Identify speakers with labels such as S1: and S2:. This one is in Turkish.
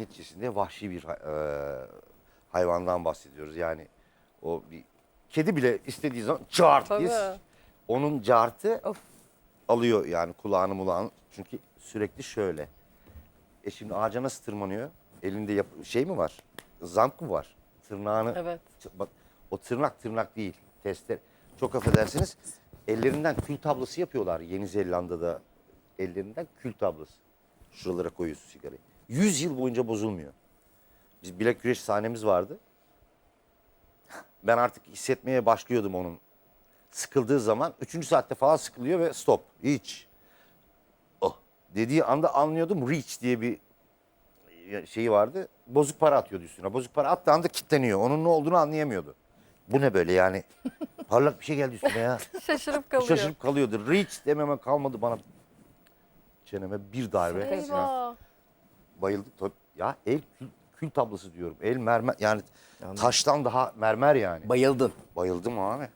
S1: neticesinde vahşi bir e, hayvandan bahsediyoruz. Yani o bir kedi bile istediği zaman diye
S2: Tabii.
S1: onun cartı
S2: Of.
S1: alıyor yani kulağını mulağını. Çünkü sürekli şöyle. E şimdi ağaca nasıl tırmanıyor? Elinde yap- şey mi var? Zamk mı var? Tırnağını
S2: Evet.
S1: Bak o tırnak tırnak değil. Tester. Çok affedersiniz. Ellerinden kül tablası yapıyorlar Yeni Zelanda'da. Ellerinden kül tablası. Şuralara koyuyorsun sigarayı. 100 yıl boyunca bozulmuyor. Biz bilek güreş sahnemiz vardı. Ben artık hissetmeye başlıyordum onun. Sıkıldığı zaman 3. saatte falan sıkılıyor ve stop. Hiç. Oh. Dediği anda anlıyordum. Reach diye bir şeyi vardı. Bozuk para atıyordu üstüne. Bozuk para attığı anda kilitleniyor. Onun ne olduğunu anlayamıyordu. Bu ne böyle yani? Parlak bir şey geldi üstüne ya.
S2: Şaşırıp kalıyor.
S1: Şaşırıp kalıyordu. Reach dememe kalmadı bana. Çeneme bir darbe.
S2: Eyvah.
S1: Bayıldık. tabii. Ya el kül, kül tablası diyorum. El mermer yani taştan daha mermer yani.
S3: Bayıldın.
S1: Bayıldım abi.